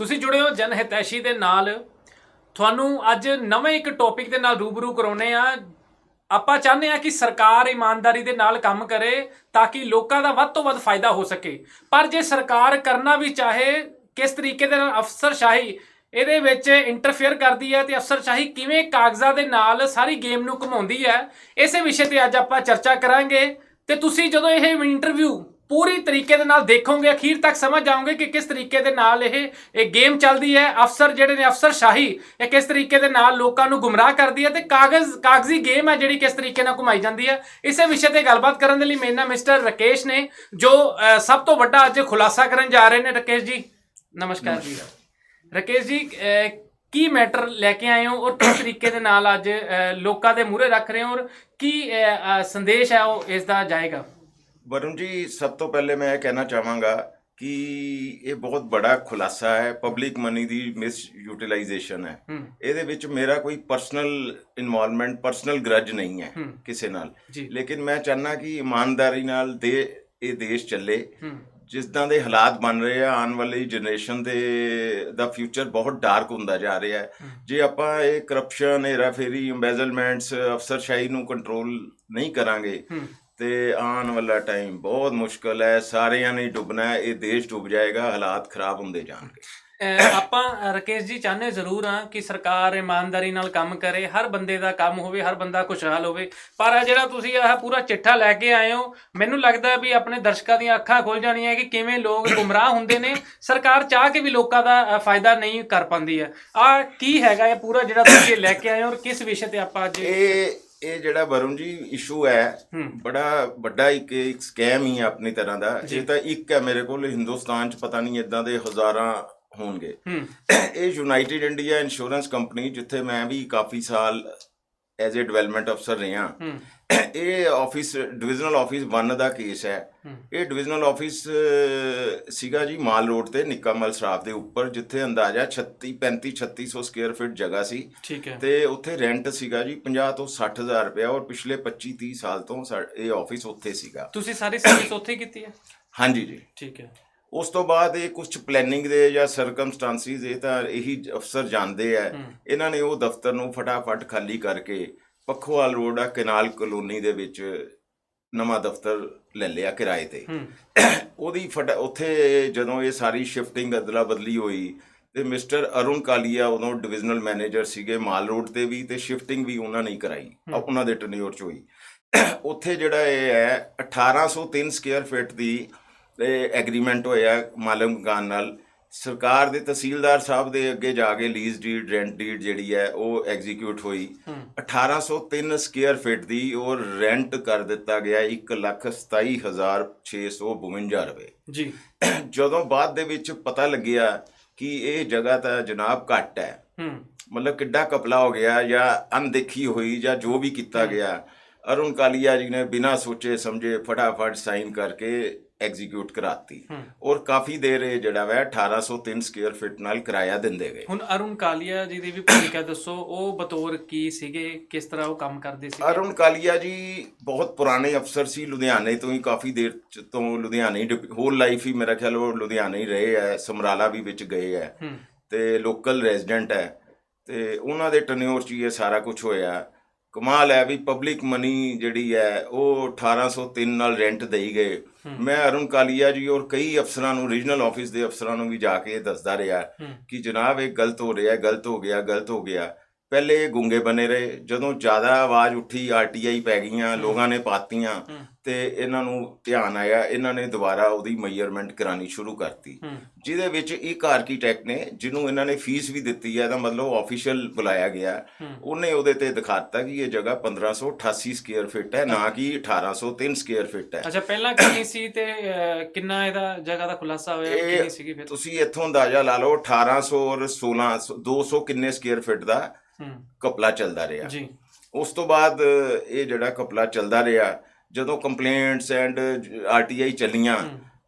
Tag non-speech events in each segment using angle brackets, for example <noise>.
ਤੁਸੀਂ ਜੁੜੇ ਹੋ ਜਨ ਹਿਤੈਸ਼ੀ ਦੇ ਨਾਲ। ਤੁਹਾਨੂੰ ਅੱਜ ਨਵੇਂ ਇੱਕ ਟੌਪਿਕ ਦੇ ਨਾਲ ਰੂਬਰੂ ਕਰਾਉਨੇ ਆ। ਆਪਾਂ ਚਾਹੁੰਦੇ ਆ ਕਿ ਸਰਕਾਰ ਇਮਾਨਦਾਰੀ ਦੇ ਨਾਲ ਕੰਮ ਕਰੇ ਤਾਂ ਕਿ ਲੋਕਾਂ ਦਾ ਵੱਧ ਤੋਂ ਵੱਧ ਫਾਇਦਾ ਹੋ ਸਕੇ। ਪਰ ਜੇ ਸਰਕਾਰ ਕਰਨਾ ਵੀ ਚਾਹੇ, ਕਿਸ ਤਰੀਕੇ ਦੇ ਨਾਲ ਅਫਸਰਸ਼ਾਹੀ ਇਹਦੇ ਵਿੱਚ ਇੰਟਰਫੇਅਰ ਕਰਦੀ ਹੈ ਤੇ ਅਫਸਰਸ਼ਾਹੀ ਕਿਵੇਂ ਕਾਗਜ਼ਾਂ ਦੇ ਨਾਲ ਸਾਰੀ ਗੇਮ ਨੂੰ ਘੁਮਾਉਂਦੀ ਹੈ, ਇਸੇ ਵਿਸ਼ੇ ਤੇ ਅੱਜ ਆਪਾਂ ਚਰਚਾ ਕਰਾਂਗੇ। ਤੇ ਤੁਸੀਂ ਜਦੋਂ ਇਹ ਇੰਟਰਵਿਊ ਪੂਰੀ ਤਰੀਕੇ ਦੇ ਨਾਲ ਦੇਖੋਗੇ ਅਖੀਰ ਤੱਕ ਸਮਝ ਜਾਓਗੇ ਕਿ ਕਿਸ ਤਰੀਕੇ ਦੇ ਨਾਲ ਇਹ ਇਹ ਗੇਮ ਚੱਲਦੀ ਹੈ ਅਫਸਰ ਜਿਹੜੇ ਨੇ ਅਫਸਰਸ਼ਾਹੀ ਇਹ ਕਿਸ ਤਰੀਕੇ ਦੇ ਨਾਲ ਲੋਕਾਂ ਨੂੰ ਗੁੰਮਰਾਹ ਕਰਦੀ ਹੈ ਤੇ ਕਾਗਜ਼ ਕਾਗਜ਼ੀ ਗੇਮ ਹੈ ਜਿਹੜੀ ਕਿਸ ਤਰੀਕੇ ਨਾਲ ਘੁਮਾਈ ਜਾਂਦੀ ਹੈ। ਇਸੇ ਵਿਸ਼ੇ ਤੇ ਗੱਲਬਾਤ ਕਰਨ ਦੇ ਲਈ ਮੇਰੇ ਨਾਲ ਮਿਸਟਰ ਰਕੇਸ਼ ਨੇ ਜੋ ਸਭ ਤੋਂ ਵੱਡਾ ਅੱਜ ਖੁਲਾਸਾ ਕਰਨ ਜਾ ਰਹੇ ਨੇ। ਰਕੇਸ਼ ਜੀ ਨਮਸਕਾਰ ਜੀ। ਰਕੇਸ਼ ਜੀ ਕੀ ਮੈਟਰ ਲੈ ਕੇ ਆਏ ਹੋ ਔਰ ਕਿਸ ਤਰੀਕੇ ਦੇ ਨਾਲ ਅੱਜ ਲੋਕਾਂ ਦੇ ਮੂਹਰੇ ਰੱਖ ਰਹੇ ਹੋ ਔਰ ਕੀ ਸੰਦੇਸ਼ ਹੈ ਉਹ ਇਸ ਦਾ ਜਾਏਗਾ? ਵਰੁਣ ਜੀ ਸਭ ਤੋਂ ਪਹਿਲੇ ਮੈਂ ਇਹ ਕਹਿਣਾ ਚਾਹਾਂਗਾ ਕਿ ਇਹ ਬਹੁਤ ਬੜਾ ਖੁਲਾਸਾ ਹੈ ਪਬਲਿਕ ਮਨੀ ਦੀ ਮਿਸ ਯੂਟਿਲਾਈਜੇਸ਼ਨ ਹੈ। ਇਹਦੇ ਵਿੱਚ ਮੇਰਾ ਕੋਈ ਪਰਸਨਲ ਇਨਵੋਲਵਮੈਂਟ ਪਰਸਨਲ ਗਰਜ ਨਹੀਂ ਹੈ। ਕਿਸੇ ਨਾਲ। ਲੇਕਿਨ ਮੈਂ ਚਾਹਨਾ ਕਿ ਇਮਾਨਦਾਰੀ ਨਾਲ ਦੇ ਇਹ ਦੇਸ਼ ਚੱਲੇ। ਜਿੱਦਾਂ ਦੇ ਹਾਲਾਤ ਬਣ ਰਹੇ ਆ ਆਉਣ ਵਾਲੀ ਜਨਰੇਸ਼ਨ ਦੇ ਦਾ ਫਿਊਚਰ ਬਹੁਤ ਡਾਰਕ ਹੁੰਦਾ ਜਾ ਰਿਹਾ ਹੈ। ਜੇ ਆਪਾਂ ਇਹ ਕਰਪਸ਼ਨ ਹੈਰਾਫੇਰੀ ਇੰਬੈਜ਼ਲਮੈਂਟਸ ਅਫਸਰਸ਼ਾਹੀ ਨੂੰ ਕੰਟਰੋਲ ਨਹੀਂ ਕਰਾਂਗੇ ਤੇ ਆਉਣ ਵਾਲਾ ਟਾਈਮ ਬਹੁਤ ਮੁਸ਼ਕਲ ਹੈ ਸਾਰਿਆਂ ਨੇ ਡੁੱਬਣਾ ਹੈ ਇਹ ਦੇਸ਼ ਡੁੱਬ ਜਾਏਗਾ ਹਾਲਾਤ ਖਰਾਬ ਹੁੰਦੇ ਜਾਣਗੇ। ਆਪਾਂ ਰਕੇਸ਼ ਜੀ ਚਾਹੁੰਦੇ ਜ਼ਰੂਰ ਹਾਂ ਕਿ ਸਰਕਾਰ ਇਮਾਨਦਾਰੀ ਨਾਲ ਕੰਮ ਕਰੇ ਹਰ ਬੰਦੇ ਦਾ ਕੰਮ ਹੋਵੇ ਹਰ ਬੰਦਾ ਖੁਸ਼ਹਾਲ ਹੋਵੇ ਪਰ ਆ ਜਿਹੜਾ ਤੁਸੀਂ ਆਹ ਪੂਰਾ ਚਿੱਠਾ ਲੈ ਕੇ ਆਏ ਹੋ ਮੈਨੂੰ ਲੱਗਦਾ ਵੀ ਆਪਣੇ ਦਰਸ਼ਕਾਂ ਦੀਆਂ ਅੱਖਾਂ ਖੁੱਲ ਜਾਣੀਆਂ ਕਿ ਕਿਵੇਂ ਲੋਕ ਗੁੰਮਰਾਹ ਹੁੰਦੇ ਨੇ ਸਰਕਾਰ ਚਾਹ ਕੇ ਵੀ ਲੋਕਾਂ ਦਾ ਫਾਇਦਾ ਨਹੀਂ ਕਰ ਪਾਉਂਦੀ ਹੈ। ਆ ਕੀ ਹੈਗਾ ਇਹ ਪੂਰਾ ਜਿਹੜਾ ਤੁਸੀਂ ਲੈ ਕੇ ਆਏ ਹੋ ਔਰ ਕਿਸ ਵਿਸ਼ੇ ਤੇ ਆਪਾਂ ਅੱਜ ਇਹ ਇਹ ਜਿਹੜਾ ਵਰੁਣ ਜੀ ਇਸ਼ੂ ਹੈ ਬੜਾ ਵੱਡਾ ਇੱਕ ਇੱਕ ਸਕੈਮ ਹੀ ਹੈ ਆਪਣੀ ਤਰ੍ਹਾਂ ਦਾ। ਇਹ ਤਾਂ ਇੱਕ ਹੈ ਮੇਰੇ ਕੋਲ ਹਿੰਦੁਸਤਾਨ 'ਚ ਪਤਾ ਨਹੀਂ ਇਦਾਂ ਦੇ ਹਜ਼ਾਰਾਂ ਹੋਣਗੇ। ਇਹ ਯੂਨਾਈਟਿਡ ਇੰਡੀਆ ਇੰਸ਼ੋਰੈਂਸ ਕੰਪਨੀ ਜਿੱਥੇ ਮੈਂ ਵੀ ਕਾਫੀ ਸਾਲ ਐਜ਼ ਅ ਡਿਵੈਲਪਮੈਂਟ ਅਫਸਰ ਰਿਹਾ ਇਹ ਆਫਿਸ ਡਿਵੀਜ਼ਨਲ ਆਫਿਸ 1 ਦਾ ਕੇਸ ਹੈ। ਇਹ ਡਿਵੀਜ਼ਨਲ ਆਫਿਸ ਸੀਗਾ ਜੀ ਮਾਲ ਰੋਡ ਤੇ ਨਿੱਕਾਮਲ ਸਰਾਫ ਦੇ ਉੱਪਰ ਜਿੱਥੇ ਅੰਦਾਜ਼ਾ 36 35 3600 ਸਕੁਅਰ ਫੀਟ ਜਗ੍ਹਾ ਸੀ। ਤੇ ਉੱਥੇ ਰੈਂਟ ਸੀਗਾ ਜੀ 50 ਤੋਂ 60000 ਰੁਪਇਆ ਔਰ ਪਿਛਲੇ 25 30 ਸਾਲ ਤੋਂ ਇਹ ਆਫਿਸ ਉੱਥੇ ਸੀਗਾ। ਤੁਸੀਂ ਸਾਰੀ ਸਰਵਿਸ ਉੱਥੇ ਕੀਤੀ ਹੈ? ਹਾਂਜੀ ਜੀ। ਠੀਕ ਹੈ। ਉਸ ਤੋਂ ਬਾਅਦ ਇਹ ਕੁਝ ਪਲੈਨਿੰਗ ਦੇ ਜਾਂ ਸਰਕਮਸਟੈਂਸਿਸ ਇਹ ਤਾਂ ਇਹੀ ਅਫਸਰ ਜਾਣਦੇ ਆ। ਇਹਨਾਂ ਨੇ ਉਹ ਦਫ਼ਤਰ ਨੂੰ ਫਟਾਫਟ ਖਾਲੀ ਕਰਕੇ ਪੱਖੋਵਾਲ ਰੋਡ ਆ ਕਨਾਲ ਕਲੋਨੀ ਦੇ ਵਿੱਚ ਨਵਾਂ ਦਫ਼ਤਰ ਲੈ ਲਿਆ ਕਿਰਾਏ ਤੇ। <coughs> ਉਹਦੀ ਉੱਥੇ ਜਦੋਂ ਇਹ ਸਾਰੀ ਸ਼ਿਫਟਿੰਗ ਅਦਲਾ ਬਦਲੀ ਹੋਈ ਤੇ ਮਿਸਟਰ ਅਰੁਣ ਕਾਲੀਆ ਉਦੋਂ ਡਿਵੀਜ਼ਨਲ ਮੈਨੇਜਰ ਸੀਗੇ ਮਾਲ ਰੋਡ ਤੇ ਵੀ ਤੇ ਸ਼ਿਫਟਿੰਗ ਵੀ ਉਹਨਾਂ ਨੇ ਕਰਾਈ ਉਹਨਾਂ ਦੇ ਟਨਿਓਰ ਚ ਹੋਈ। <coughs> ਉੱਥੇ ਜਿਹੜਾ ਇਹ ਹੈ 1803 ਸਕੁਅਰ ਫੀਟ ਦੀ ਐਗਰੀਮੈਂਟ ਹੋਇਆ ਮਾਲਮ ਮਕਾਨ ਨਾਲ। ਸਰਕਾਰ ਦੇ ਤਹਿਸੀਲਦਾਰ ਸਾਹਿਬ ਦੇ ਅੱਗੇ ਜਾ ਕੇ ਲੀਜ਼ ਡੀਡ ਰੈਂਟ ਡੀਡ ਜਿਹੜੀ ਹੈ ਉਹ ਐਗਜ਼ੀਕਿਊਟ ਹੋਈ। ਹੂੰ। 1803 ਸਕੁਅਰ ਫੀਟ ਦੀ ਔਰ ਰੈਂਟ ਕਰ ਦਿੱਤਾ ਗਿਆ 127652 ਰੁਪਏ। ਜੀ। ਜਦੋਂ ਬਾਅਦ ਦੇ ਵਿੱਚ ਪਤਾ ਲੱਗਿਆ ਕਿ ਇਹ ਜਗ੍ਹਾ ਤਾਂ ਜਨਾਬ ਘੱਟ ਹੈ। ਹੂੰ। ਮਤਲਬ ਕਿੱਡਾ ਕਪਲਾ ਹੋ ਗਿਆ ਜਾਂ ਅਣਦੇਖੀ ਹੋਈ ਜਾਂ ਜੋ ਵੀ ਕੀਤਾ ਗਿਆ। ਅਰੁਣ ਕਾਲੀਆ ਜੀ ਨੇ ਬਿਨਾਂ ਸੋਚੇ ਸਮਝੇ ਫਟਾਫਟ ਸਾਈਨ ਕਰਕੇ ਐਗਜ਼ੀਕਿਊਟ ਕਰਾਤੀ। ਔਰ ਕਾਫੀ ਦੇਰ ਇਹ ਜਿਹੜਾ ਵਾ 1803 ਸਕੁਅਰ ਫੀਟ ਨਾਲ ਕਿਰਾਇਆ ਦਿੰਦੇ ਗਏ। ਹੁਣ ਅਰੁਣ ਕਾਲੀਆ ਜੀ ਦੀ ਵੀ ਭੂਮਿਕਾ ਦੱਸੋ ਉਹ ਬਤੌਰ ਕੀ ਸੀਗੇ? ਕਿਸ ਤਰ੍ਹਾਂ ਉਹ ਕੰਮ ਕਰਦੇ ਸੀ ਅਰੁਣ ਕਾਲੀਆ ਜੀ ਬਹੁਤ ਪੁਰਾਣੇ ਅਫਸਰ ਸੀ ਲੁਧਿਆਣੇ ਤੋਂ ਹੀ ਕਾਫੀ ਦੇਰ ਤੋਂ ਲੁਧਿਆਣੇ ਹੋਲ ਲਾਈਫ ਹੀ ਮੇਰਾ ਖਿਆਲ ਉਹ ਲੁਧਿਆਣੇ ਹੀ ਰਹੇ ਹੈ ਸਮਰਾਲਾ ਵੀ ਵਿੱਚ ਗਏ ਹੂੰ। ਤੇ ਲੋਕਲ ਰੈਜ਼ੀਡੈਂਟ ਹੈ ਤੇ ਉਹਨਾਂ ਦੇ ਟਨਿਓਰ 'ਚ ਇਹ ਸਾਰਾ ਕੁਝ ਹੋਇਆ। ਕਮਾਲ ਹੈ ਵੀ ਪਬਲਿਕ ਮਨੀ ਜਿਹੜੀ ਹੈ ਉਹ 1803 ਨਾਲ ਰੈਂਟ ਦੇਈ ਗਏ। ਮੈਂ ਅਰੁਣ ਕਾਲੀਆ ਜੀ ਔਰ ਕਈ ਅਫਸਰਾਂ ਨੂੰ ਰੀਜਨਲ ਆਫਿਸ ਦੇ ਅਫਸਰਾਂ ਨੂੰ ਵੀ ਜਾ ਕੇ ਇਹ ਦੱਸਦਾ ਰਿਹਾ ਕਿ ਜਨਾਬ ਇਹ ਗਲਤ ਹੋ ਰਿਹਾ ਗਲਤ ਹੋ ਗਿਆ ਗਲਤ ਹੋ ਗਿਆ। ਪਹਿਲੇ ਇਹ ਗੁੰਗੇ ਬਨੇ ਰਹੇ ਜਦੋਂ ਜ਼ਿਆਦਾ ਆਵਾਜ਼ ਉੱਠੀ ਆਰਟੀਆਈ ਪੈ ਗਈਆਂ ਲੋਕਾਂ ਨੇ ਪਾਤੀਆਂ ਤੇ ਇਹਨਾਂ ਨੂੰ ਧਿਆਨ ਆਇਆ ਇਹਨਾਂ ਨੇ ਦੁਬਾਰਾ ਉਹਦੀ ਮੈਜ਼ਰਮੈਂਟ ਕਰਾਣੀ ਸ਼ੁਰੂ ਕਰਤੀ। ਜਿਹਦੇ ਵਿੱਚ ਇੱਕ ਆਰਕੀਟੈਕਟ ਨੇ ਜਿਹਨੂੰ ਇਹਨਾਂ ਨੇ ਫੀਸ ਵੀ ਦਿੱਤੀ ਹੈ ਇਹਦਾ ਮਤਲਬ ਆਫੀਸ਼ੀਅਲ ਬੁਲਾਇਆ ਗਿਆ। ਉਹਨੇ ਉਹਦੇ ਤੇ ਦਿਖਾਤਾ ਕਿ ਇਹ ਜਗ੍ਹਾ 1588 ਸਕੁਅਰ ਫੀਟ ਹੈ ਨਾ ਕਿ 1803 ਸਕੁਅਰ ਫੀਟ ਹੈ। ਅੱਛਾ ਪਹਿਲਾਂ ਕਿੰਨੀ ਸੀ ਤੇ ਕਿੰਨਾ ਇਹਦਾ ਜਗ੍ਹਾ ਦਾ ਖੁਲਾਸਾ ਹੋਇਆ ਕਿੰਨੀ ਸੀਗੀ ਫਿਰ? ਤੁਸੀਂ ਇੱਥੋਂ ਅੰਦਾਜ਼ਾ ਲਾ ਲਓ 1800 ਔਰ 1600 200 ਕਿੰਨੇ ਸਕੁਅਰ ਫੀਟ ਦਾ ਕਪਲਾ ਚੱਲਦਾ ਰਿਹਾ। ਜੀ। ਉਸ ਤੋਂ ਬਾਅਦ ਇਹ ਜਿਹੜਾ ਕਪਲਾ ਚੱਲਦਾ ਰਿਹਾ ਜਦੋਂ ਕੰਪਲੇਂਟਸ ਐਂਡ ਆਰਟੀਆਈ ਚੱਲੀਆਂ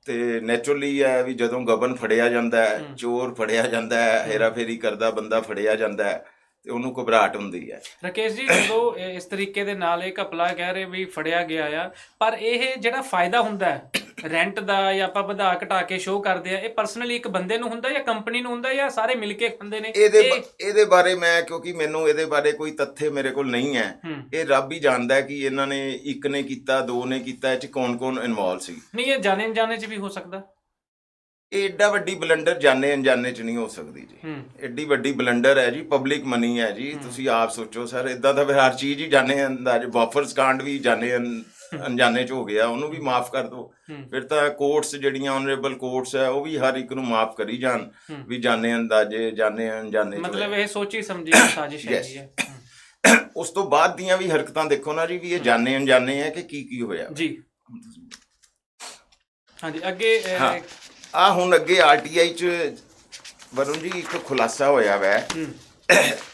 ਤੇ ਨੇਚਰਲੀ ਹੈ ਵੀ ਜਦੋਂ ਗਬਨ ਫੜਿਆ ਜਾਂਦਾ ਹੈ ਚੋਰ ਫੜਿਆ ਜਾਂਦਾ ਹੈ। ਹੇਰਾਫੇਰੀ ਕਰਦਾ ਬੰਦਾ ਫੜਿਆ ਜਾਂਦਾ ਹੈ। ਤੇ ਉਹਨੂੰ ਘਬਰਾਹਟ ਹੁੰਦੀ ਹੈ। ਰਕੇਸ਼ ਜੀ ਜਦੋਂ ਇਸ ਤਰੀਕੇ ਦੇ ਨਾਲ ਇਹ ਘਪਲਾ ਕਹਿ ਰਹੇ ਵੀ ਫੜਿਆ ਗਿਆ ਆ ਪਰ ਇਹ ਜਿਹੜਾ ਫਾਇਦਾ ਹੁੰਦਾ ਹੈ ਰੈਂਟ ਦਾ ਜਾਂ ਆਪਾਂ ਵਧਾ ਘਟਾ ਕੇ ਸ਼ੋਅ ਕਰਦੇ ਆ ਇਹ ਪਰਸਨਲੀ ਇੱਕ ਬੰਦੇ ਨੂੰ ਹੁੰਦਾ ਜਾਂ ਕੰਪਨੀ ਨੂੰ ਹੁੰਦਾ ਜਾਂ ਸਾਰੇ ਮਿਲ ਕੇ ਖਾਂਦੇ ਨੇ? ਇਹਦੇ ਇਹਦੇ ਬਾਰੇ ਮੈਂ ਕਿਉਂਕਿ ਮੈਨੂੰ ਇਹਦੇ ਬਾਰੇ ਕੋਈ ਤੱਥੇ ਮੇਰੇ ਕੋਲ ਨਹੀਂ ਹੈ। ਇਹ ਰੱਬ ਹੀ ਜਾਣਦਾ ਕਿ ਇਹਨਾਂ ਨੇ ਇੱਕ ਨੇ ਕੀਤਾ ਦੋ ਨੇ ਕੀਤਾ ਇਹ ਚ ਕੌਣ-ਕੌਣ ਇਨਵੋਲ ਸੀ। ਨਹੀਂ ਇਹ ਜਾਣੇ ਅਣਜਾਣੇ ਚ ਵੀ ਹੋ ਸਕਦਾ। ਇਹ ਏਡਾ ਵੱਡੀ ਬਲੰਡਰ ਜਾਣੇ ਅਣਜਾਣੇ ਚ ਨਹੀਂ ਹੋ ਸਕਦੀ ਜੀ। ਐਡੀ ਵੱਡੀ ਬਲੰਡਰ ਹੈ ਜੀ ਪਬਲਿਕ ਮਨੀ ਹੈ ਜੀ ਤੁਸੀਂ ਆਪ ਸੋਚੋ ਸਰ ਇਦਾਂ ਤਾਂ ਫਿਰ ਹਰ ਚੀਜ਼ ਹੀ ਜਾਣੇ ਅੰਦਾਜ਼ ਵਾਫਰਸ ਕਾਂਡ ਵੀ ਜਾਣੇ ਅਣ- ਅਣਜਾਣੇ ਚ ਹੋ ਗਿਆ ਉਹਨੂੰ ਵੀ ਮਾਫ ਕਰ ਦਿਓ। ਫਿਰ ਤਾਂ ਕੋਰਟਸ ਜਿਹੜੀਆਂ ਆਨਰੇਬਲ ਕੋਰਟਸ ਹੈ ਉਹ ਵੀ ਹਰ ਇੱਕ ਨੂੰ ਮਾਫ ਕਰੀ ਜਾਣ। ਵੀ ਜਾਣੇ ਅੰਦਾਜ਼ੇ ਜਾਣੇ ਅਣਜਾਣੇ ਮਤਲਬ। ਇਹ ਸੋਚੀ ਸਮਝੀ ਸਾਜ਼ਿਸ਼ ਹੈ ਹੂੰ। <coughs> ਉਸ ਤੋਂ ਬਾਅਦ ਦੀਆਂ ਵੀ ਹਰਕਤਾਂ ਦੇਖੋ ਨਾ ਜੀ ਵੀ ਇਹ ਜਾਣੇ ਅਣਜਾਣੇ ਹੈ ਕਿ ਕੀ ਕੀ ਹੋਇਆ। ਜੀ। ਹਾਂਜੀ ਅੱਗੇ ਆ ਹੁਣ ਅੱਗੇ ਆਰਟੀਆਈ ਚ ਵਰੁਣ ਜੀ ਇੱਕ ਖੁਲਾਸਾ ਹੋਇਆ ਵੈ। <coughs>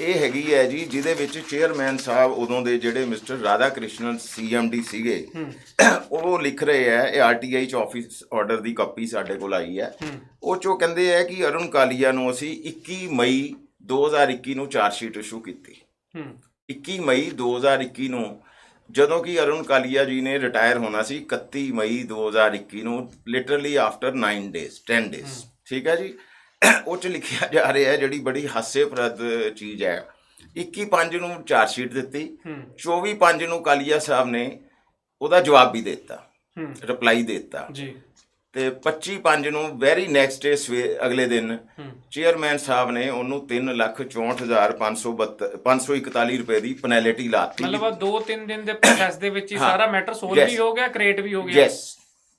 ਇਹ ਹੈਗੀ ਹੈ ਜੀ ਜਿਹਦੇ ਵਿੱਚ ਚੇਅਰਮੈਨ ਸਾਹਿਬ ਉਦੋਂ ਦੇ ਜਿਹੜੇ ਮਿਸਟਰ ਰਾਧਾ ਕ੍ਰਿਸ਼ਨਨ ਸੀਐਮਡੀ ਸੀਗੇ ਉਹ ਲਿਖ ਰਹੇ ਹੈ ਇਹ ਆਰਟੀਆਈ ਚ ਆਫਿਸ ਆਰਡਰ ਦੀ ਕਾਪੀ ਸਾਡੇ ਕੋਲ ਆਈ ਹੈ। ਉਹ ਚੋਂ ਕਹਿੰਦੇ ਹੈ ਕਿ ਅਰੁਣ ਕਾਲੀਆ ਨੂੰ ਅਸੀਂ 21 ਮਈ 2021 ਨੂੰ ਚਾਰਜ ਸ਼ੀਟ ਇਸ਼ੂ ਕੀਤੀ। ਹੂੰ। 21 ਮਈ 2021 ਨੂੰ ਜਦੋਂ ਕਿ ਅਰੁਣ ਕਾਲੀਆ ਜੀ ਨੇ ਰਿਟਾਇਰ ਹੋਣਾ ਸੀ 31 ਮਈ 2021 ਨੂੰ ਲਿਟਰਲੀ ਆਫਟਰ 9 ਡੇਜ਼ 10 ਡੇਜ਼ ਠੀਕ ਹੈ ਜੀ? ਉਹ ਚ ਲਿਖਿਆ ਜਾ ਰਿਹਾ ਹੈ ਜਿਹੜੀ ਬੜੀ ਹਾਸੇਪ੍ਰਦ ਚੀਜ਼ ਹੈ। 21 ਪੰਜ ਨੂੰ ਚਾਰਜ ਸ਼ੀਟ ਦਿੱਤੀ ਹੂੰ। 24 ਪੰਜ ਨੂੰ ਕਾਲੀਆ ਸਾਹਿਬ ਨੇ ਉਹਦਾ ਜਵਾਬ ਵੀ ਦਿੱਤਾ ਰਿਪਲਾਈ ਦਿੱਤਾ। ਜੀ। ਤੇ 25 ਪੰਜ ਨੂੰ ਵੈਰੀ ਨੈਕਸਟ ਡੇ ਸਵੇ ਅਗਲੇ ਦਿਨ ਚੇਅਰਮੈਨ ਸਾਹਿਬ ਨੇ ਉਹਨੂੰ 364542 541 ਰੁਪਏ ਦੀ ਪੈਨਲਟੀ ਲਾਤੀ ਮਤਲਬ ਆ ਦੋ ਤਿੰਨ ਦਿਨ ਦੇ ਪ੍ਰੋਸੈਸ ਦੇ ਵਿੱਚ ਹੀ। ਸਾਰਾ ਮੈਟਰ ਸੋਲਵ. ਵੀ ਹੋ ਗਿਆ ਕ੍ਰੀਏਟ ਵੀ ਹੋ ਗਿਆ ਯੈਸ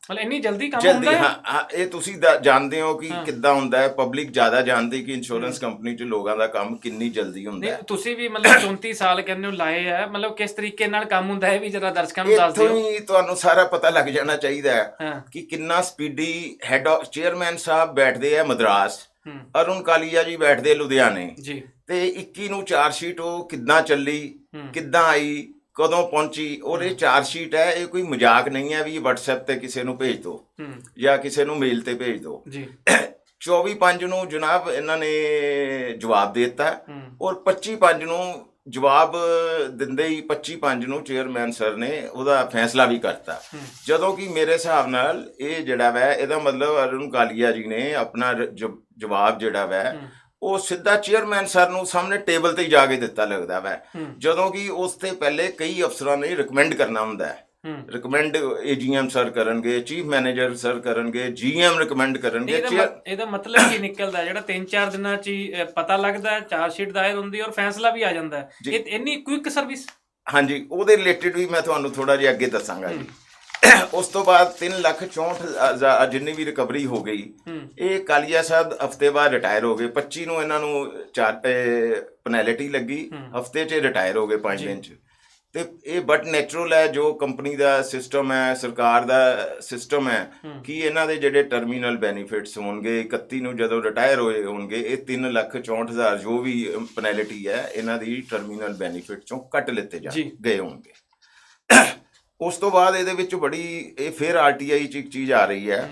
ਮਤਲਬ ਇੰਨੀ ਜਲਦੀ ਕੰਮ ਜਲਦੀ ਹੁੰਦਾ ਹੈ? ਇਹ ਤੁਸੀਂ ਦਾ- ਜਾਣਦੇ ਹੋ ਕਿ। ਕਿੱਦਾਂ ਹੁੰਦਾ ਹੈ? ਪਬਲਿਕ ਜ਼ਿਆਦਾ ਜਾਣਦੀ ਕਿ ਇੰਸ਼ੋਰੈਂਸ ਕੰਪਨੀ 'ਚ ਲੋਕਾਂ ਦਾ ਕੰਮ ਕਿੰਨੀ ਜਲਦੀ ਹੁੰਦਾ ਨਹੀਂ ਹੈ? ਤੁਸੀਂ ਵੀ ਮਤਲਬ <coughs> 34 ਸਾਲ ਕਹਿੰਦੇ ਹੋ ਲਾਏ ਆ। ਮਤਲਬ ਕਿਸ ਤਰੀਕੇ ਨਾਲ ਕੰਮ ਹੁੰਦਾ ਹੈ ਵੀ ਜਰਾ ਦਰਸ਼ਕਾਂ ਨੂੰ ਦੱਸ ਇੱਥੋਂ ਦਿਓ? ਹੀ ਤੁਹਾਨੂੰ ਸਾਰਾ ਪਤਾ ਲੱਗ ਜਾਣਾ ਚਾਹੀਦਾ ਹੈ ਹਾਂ। ਕਿ ਕਿੰਨਾ ਸਪੀਡੀ ਹੈਡ ਚੇਅਰਮੈਨ ਸਾਹਿਬ ਬੈਠਦੇ ਆ ਮਦਰਾਸ। ਹੂੰ। ਅਰੁਣ ਕਾਲੀਆ ਜੀ ਬੈਠਦੇ ਲੁਧਿਆਣੇ। ਜੀ। ਤੇ 21 ਨੂੰ ਚਾਰ ਸ਼ੀਟ ਉਹ ਕਿੱਦਾਂ ਚੱਲੀ? ਹੂੰ। ਕਿੱਦਾਂ ਆਈ? ਕਦੋਂ ਪਹੁੰਚੀ? ਔਰ ਇਹ ਚਾਰ ਸ਼ੀਟ ਹੈ ਇਹ ਕੋਈ ਮਜ਼ਾਕ ਨਹੀਂ ਹੈ ਵੀ WhatsApp ਤੇ ਕਿਸੇ ਨੂੰ ਭੇਜ ਦਿਓ ਹੂੰ। ਜਾਂ ਕਿਸੇ ਨੂੰ ਮੇਲ ਤੇ ਭੇਜ ਦਿਓ ਜੀ। <coughs> 24 ਪੰਜ ਨੂੰ ਜਨਾਬ ਇਹਨਾਂ ਨੇ ਜਵਾਬ ਦੇ ਦਿੱਤਾ। ਔਰ 25 ਪੰਜ ਨੂੰ ਜਵਾਬ ਦਿੰਦੇ ਹੀ 25 ਪੰਜ ਨੂੰ ਚੇਅਰਮੈਨ ਸਰ ਨੇ ਉਹਦਾ ਫੈਸਲਾ ਵੀ ਕਰਤਾ। ਜਦੋਂ ਕਿ ਮੇਰੇ ਹਿਸਾਬ ਨਾਲ ਇਹ ਜਿਹੜਾ ਵੈ ਇਹਦਾ ਮਤਲਬ ਅਰੁਣ ਕਾਲੀਆ ਜੀ ਨੇ ਆਪਣਾ ਜਵਾਬ ਜਿਹੜਾ ਵੈ। ਉਹ ਸਿੱਧਾ ਚੇਅਰਮੈਨ ਸਰ ਨੂੰ ਸਾਹਮਣੇ ਟੇਬਲ ਤੇ ਜਾ ਕੇ ਦਿੱਤਾ ਲੱਗਦਾ ਵੈ। ਜਦੋਂ ਕਿ ਉਸ ਤੇ ਪਹਿਲੇ ਕਈ ਅਫਸਰਾਂ ਨੇ ਰਿਕਮੈਂਡ ਕਰਨਾ ਹੁੰਦਾ ਹੈ। ਏਜੀਐਮ ਸਰ ਕਰਨਗੇ ਚੀਫ ਮੈਨੇਜਰ ਸਰ ਕਰਨਗੇ ਜੀਐਮ ਰਿਕਮੈਂਡ ਕਰਨਗੇ ਇਹਦਾ ਮਤਲਬ ਕੀ ਨਿਕਲਦਾ ਜਿਹੜਾ 3-4 ਦਿਨਾਂ ਚ ਪਤਾ ਲੱਗਦਾ ਚਾਰ ਸ਼ੀਟ ਦਾਇਰ ਹੁੰਦੀ ਔਰ ਫੈਸਲਾ ਵੀ ਆ ਜਾਂਦਾ। ਇਹ ਇੰਨੀ ਕੁਇਕ ਸਰਵਿਸ ਹਾਂਜੀ ਉਹਦੇ ਰਿਲੇਟਡ ਵੀ ਮੈਂ ਤੁਹਾਨੂੰ ਥੋੜਾ ਜਿਹਾ ਅੱਗੇ ਦੱਸਾਂਗਾ ਜੀ। ਉਸ ਤੋਂ ਬਾਅਦ 3 ਲੱਖ 64 ਹਜ਼ਾਰ ਜਿੰਨੀ ਵੀ ਰਿਕਵਰੀ ਹੋ ਗਈ ਇਹ ਕਾਲੀਆ ਸਾਹਿਬ ਹਫ਼ਤੇ ਬਾਅਦ ਰਿਟਾਇਰ ਹੋ ਗਏ 25 ਨੂੰ ਇਹਨਾਂ ਨੂੰ ਚਾਰ ਪੈਨਲਟੀ ਲੱਗੀ। ਹਫ਼ਤੇ 'ਚ ਰਿਟਾਇਰ ਹੋ ਗਏ 5 ਜੀ। ਦਿਨ 'ਚ ਤੇ ਇਹ ਬਟ ਨੈਚੁਰਲ ਹੈ ਜੋ ਕੰਪਨੀ ਦਾ ਸਿਸਟਮ ਹੈ ਸਰਕਾਰ ਦਾ ਸਿਸਟਮ ਹੈ। ਕਿ ਇਹਨਾਂ ਦੇ ਜਿਹੜੇ ਟਰਮੀਨਲ ਬੈਨੀਫਿਟਸ ਹੋਣਗੇ 31 ਨੂੰ ਜਦੋਂ ਰਿਟਾਇਰ ਹੋਏ ਹੋਣਗੇ ਇਹ 3 ਲੱਖ 64 ਹਜ਼ਾਰ ਜੋ ਵੀ ਪੈਨਲਟੀ ਹੈ ਇਹਨਾਂ ਦੀ ਟਰਮੀਨਲ ਬੈਨੀਫਿਟ ਚੋਂ ਕੱਟ ਲਿੱਤੇ ਜੀ। ਗਏ ਹੋਣਗੇ ਉਸ ਤੋਂ ਬਾਅਦ ਇਹਦੇ ਵਿੱਚ ਬੜੀ ਇਹ ਫਿਰ ਆਰਟੀਆਈ ਚ ਇੱਕ ਚੀਜ਼ ਆ ਰਹੀ ਹੈ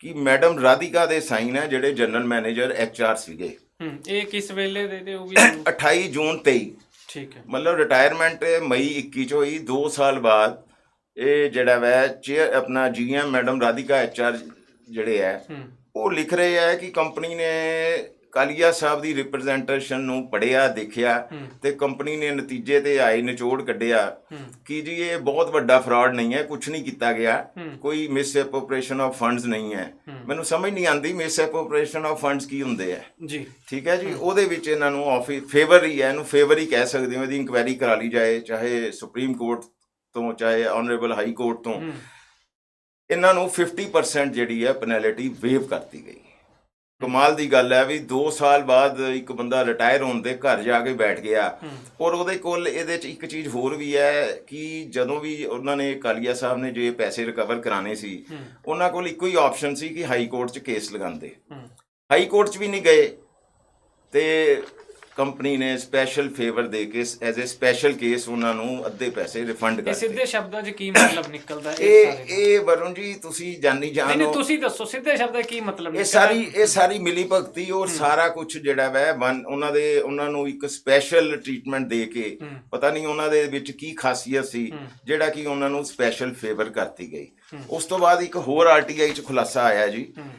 ਕਿ ਮੈਡਮ ਰਾਧਿਕਾ ਦੇ ਸਾਈਨ ਹੈ ਜਿਹੜੇ ਜਨਰਲ ਮੈਨੇਜਰ ਐਚਆਰ ਸੀਗੇ। ਇਹ ਕਿਸ ਵੇਲੇ ਦੇ ਤੇ ਉਹ ਵੀ <coughs> 28 ਜੂਨ 23 ਠੀਕ ਹੈ। ਮਤਲਬ ਰਿਟਾਇਰਮੈਂਟ ਮਈ 21 ਚ ਹੋਈ 2 ਸਾਲ ਬਾਅਦ ਇਹ ਜਿਹੜਾ ਵੈ ਚੇਅਰ ਆਪਣਾ ਜੀਐਮ ਮੈਡਮ ਰਾਧਿਕਾ ਐਚਆਰ ਜਿਹੜੇ ਹੂੰ। ਉਹ ਲਿਖ ਰਹੇ ਹੈ ਕਿ ਕੰਪਨੀ ਨੇ ਕਾਲੀਆ ਸਾਹਿਬ ਦੀ ਰਿਪਰੈਜ਼ੈਂਟੇਸ਼ਨ ਨੂੰ ਪੜਿਆ ਦੇਖਿਆ ਤੇ ਕੰਪਨੀ ਨੇ ਨਤੀਜੇ ਤੇ ਆਏ ਨਿਚੋੜ ਕੱਢਿਆ। ਕਿ ਜੀ ਇਹ ਬਹੁਤ ਵੱਡਾ ਫਰਾਡ ਨਹੀਂ ਹੈ ਕੁਝ ਨਹੀਂ ਕੀਤਾ ਗਿਆ। ਕੋਈ ਮਿਸ ਐਪੋਪਰੇਸ਼ਨ ਆਫ ਫੰਡਸ ਨਹੀਂ ਹੈ। ਮੈਨੂੰ ਸਮਝ ਨਹੀਂ ਆਂਦੀ ਮਿਸ ਐਪੋਪਰੇਸ਼ਨ ਆਫ ਫੰਡਸ ਕੀ ਹੁੰਦੇ ਆ। ਜੀ। ਠੀਕ ਹੈ ਜੀ? ਉਹਦੇ ਵਿੱਚ ਇਹਨਾਂ ਨੂੰ ਆਫਿਸ ਫੇਵਰ ਹੀ ਹੈ ਇਹਨੂੰ ਫੇਵਰ ਹੀ ਕਹਿ ਸਕਦੇ ਹੋ ਇਹਦੀ ਇਨਕੁਆਇਰੀ ਕਰਾ ਲਈ ਜਾਏ ਚਾਹੇ ਸੁਪਰੀਮ ਕੋਰਟ ਤੋਂ ਚਾਹੇ ਆਨਰੇਬਲ ਹਾਈ ਕੋਰਟ ਤੋਂ। ਇਹਨਾਂ ਨੂੰ 50% ਜਿਹੜੀ ਹੈ ਪੈਨਲਟੀ ਵੇਵ ਕਰਤੀ ਗਈ। ਕਮਾਲ ਦੀ ਗੱਲ ਹੈ ਵੀ 2 ਸਾਲ ਬਾਅਦ ਇੱਕ ਬੰਦਾ ਰਿਟਾਇਰ ਹੋਣ ਦੇ ਘਰ ਜਾ ਕੇ ਬੈਠ ਗਿਆ। ਔਰ ਉਹਦੇ ਕੋਲ ਇਹਦੇ ਚ ਇੱਕ ਚੀਜ਼ ਹੋਰ ਵੀ ਹੈ ਕਿ ਜਦੋਂ ਵੀ ਉਹਨਾਂ ਨੇ ਕਾਲੀਆ ਸਾਹਿਬ ਨੇ ਜੇ ਪੈਸੇ ਰਿਕਵਰ ਕਰਾਣੇ ਸੀ ਉਹਨਾਂ ਕੋਲ ਇੱਕੋ ਹੀ ਆਪਸ਼ਨ ਸੀ ਕਿ ਹਾਈ ਕੋਰਟ 'ਚ ਕੇਸ ਲਗਾਉਂਦੇ। ਹਾਈ ਕੋਰਟ 'ਚ ਵੀ ਨਹੀਂ ਗਏ ਤੇ ਕੰਪਨੀ ਨੇ ਸਪੈਸ਼ਲ ਫੇਵਰ ਦੇ ਕੇ ਐਜ਼ ਅ ਸਪੈਸ਼ਲ ਕੇਸ ਉਹਨਾਂ ਨੂੰ ਅੱਧੇ ਪੈਸੇ ਰਿਫੰਡ ਕਰਤੇ ਸਿੱਧੇ ਸ਼ਬਦਾਂ 'ਚ ਕੀ ਮਤਲਬ ਨਿਕਲਦਾ ਇਹ ਇਹ ਸਾਰੇ ਦਾ? ਇਹ ਵਰੁਣ ਜੀ ਤੁਸੀਂ ਜਾਣੀ ਨਹੀਂ ਜਾਣੋ ਨਹੀਂ ਤੁਸੀਂ ਦੱਸੋ ਸਿੱਧੇ ਸ਼ਬਦਾਂ 'ਚ ਕੀ ਮਤਲਬ ਇਹ? ਸਾਰੀ ਇਹ ਸਾਰੀ ਮਿਲੀ ਭਗਤੀ ਔਰ ਸਾਰਾ ਕੁਝ ਜਿਹੜਾ ਵੈ ਵਨ ਉਹਨਾਂ ਦੇ ਉਹਨਾਂ ਨੂੰ ਇੱਕ ਸਪੈਸ਼ਲ ਟ੍ਰੀਟਮੈਂਟ ਦੇ ਕੇ। ਪਤਾ ਨਹੀਂ ਉਹਨਾਂ ਦੇ ਵਿੱਚ ਕੀ ਖਾਸੀਅਤ ਸੀ। ਜਿਹੜਾ ਕਿ ਉਹਨਾਂ ਨੂੰ ਸਪੈਸ਼ਲ ਫੇਵਰ ਕਰਤੀ ਗਈ। ਉਸ ਤੋਂ ਬਾਅਦ ਇੱਕ ਹੋਰ ਆਰਟੀਆਈ ਚ ਖੁਲਾਸਾ ਆਇਆ ਜੀ ਹੂੰ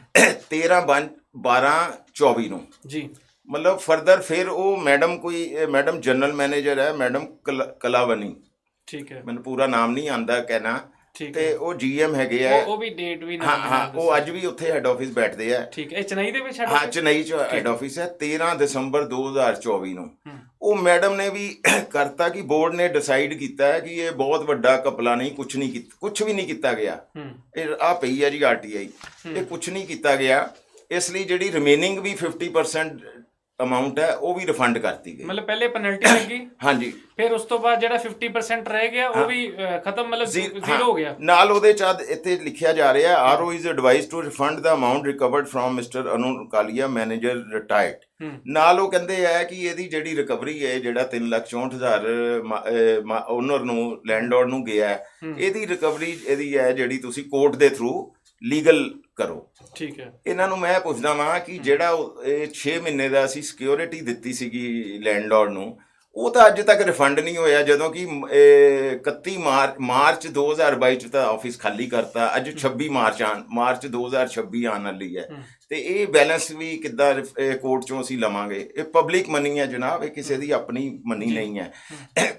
13 ਬਨ 12 24 ਨੂੰ ਜੀ ਮਤਲਬ ਫਰਦਰ ਫਿਰ ਉਹ ਮੈਡਮ ਕੋਈ ਮੈਡਮ ਜਨਰਲ ਮੈਨੇਜਰ ਹੈ ਮੈਡਮ ਕਲ- ਕਲਾਵਨੀ। ਠੀਕ ਹੈ। ਮੈਨੂੰ ਪੂਰਾ ਨਾਮ ਨਹੀਂ ਆਂਦਾ ਕਹਿਣਾ। ਤੇ ਉਹ ਜੀਐਮ ਹੈਗੇ ਆ। ਉਹ ਵੀ ਡੇਟ ਵੀ ਹਾਂ ਨਹੀਂ ਹਾਂ ਉਹ ਅੱਜ ਵੀ ਉੱਥੇ ਹੈੱਡ ਆਫਿਸ ਬੈਠਦੇ ਆ। ਠੀਕ ਹੈ। ਚੇਨਈ ਦੇ ਵਿੱਚ ਹੈਡ ਹਾਂ? ਚੇਨਈ ਚ ਹੈੱਡ ਆਫਿਸ ਹੈ। 13 ਦਸੰਬਰ 2024 ਨੂੰ। ਉਹ ਮੈਡਮ ਨੇ ਵੀ <coughs> ਕਰਤਾ ਕਿ ਬੋਰਡ ਨੇ ਡਿਸਾਈਡ ਕੀਤਾ ਹੈ ਕਿ ਇਹ ਬਹੁਤ ਵੱਡਾ ਕਪਲਾ ਨਹੀਂ ਕੁਝ ਨਹੀਂ ਕੀਤਾ ਕੁਝ ਵੀ ਨਹੀਂ ਕੀਤਾ ਗਿਆ। ਇਹ ਆ ਪਈ ਹੈ ਜੀ ਆਰਟੀਆਈ ਇਹ ਕੁਝ ਨਹੀਂ ਕੀਤਾ ਗਿਆ। ਇਸ ਲਈ ਜਿਹੜੀ ਰਿਮੇਨਿੰਗ ਵੀ 50% ਅਮਾਉਂਟ ਹੈ ਉਹ ਵੀ ਰਿਫੰਡ ਕਰਤੀ ਗਈ। ਮਤਲਬ ਪਹਿਲੇ ਪੈਨਲਟੀ ਲੱਗੀ <coughs> ਹਾਂਜੀ। ਫਿਰ ਉਸ ਤੋਂ ਬਾਅਦ ਜਿਹੜਾ 50% ਰਹਿ ਗਿਆ ਉਹ ਵੀ ਖਤਮ ਮਤਲਬ ਜ਼ੀਰੋ ਹੋ। ਗਿਆ। ਨਾਲ ਉਹਦੇ ਚ ਆਦ- ਇੱਥੇ ਲਿਖਿਆ ਜਾ ਰਿਹਾ RO is advised to refund the amount recovered firm mister ਅਨੁਨ ਕਾਲੀਆ ਮੈਨੇਜਰ ਰਿਟਾਇਰਡ ਨਾਲ ਉਹ ਕਹਿੰਦੇ ਆ ਕਿ ਇਹਦੀ ਜਿਹੜੀ ਰਿਕਵਰੀ ਹੈ ਜਿਹੜਾ 364000 ਓਨਰ ਨੂੰ ਲੈਂਡਲੋਰਡ ਨੂੰ ਗਿਆ। ਇਹਦੀ ਰਿਕਵਰੀ ਇਹਦੀ ਹੈ ਜਿਹੜੀ ਤੁਸੀਂ ਕੋਰਟ ਦੇ ਥਰੂ ਲੀਗਲ ਕਰੋ। ਠੀਕ ਹੈ। ਇਹਨਾਂ ਨੂੰ ਮੈਂ ਪੁੱਛਦਾ ਵਾਂ ਕਿ ਜਿਹੜਾ ਉਹ ਇਹ 6 ਮਹੀਨੇ ਦਾ ਅਸੀਂ ਸਿਕਿਉਰਿਟੀ ਦਿੱਤੀ ਸੀਗੀ ਲੈਂਡਲੋਰਡ ਨੂੰ ਉਹ ਤਾਂ ਅੱਜ ਤੱਕ ਰਿਫੰਡ ਨਹੀਂ ਹੋਇਆ ਜਦੋਂ ਕਿ ਮ- ਇਹ 31 ਮਾਰਚ ਮਾਰਚ 2022 ਚ ਤਾਂ ਆਫਿਸ ਖਾਲੀ ਕਰਤਾ ਅੱਜ 26 ਮਾਰਚ ਆਨ ਮਾਰਚ 2026 ਆਉਣ ਵਾਲੀ ਹੈ। ਹੂੰ। ਤੇ ਇਹ ਬੈਲੈਂਸ ਵੀ ਕਿੱਦਾਂ ਕੋਰਟ ਚੋਂ ਅਸੀਂ ਲਵਾਂਗੇ। ਇਹ ਪਬਲਿਕ ਮਨੀ ਹੈ ਜਨਾਬ ਇਹ ਕਿਸੇ ਦੀ ਆਪਣੀ ਮਨੀ ਨਹੀਂ ਹੈ।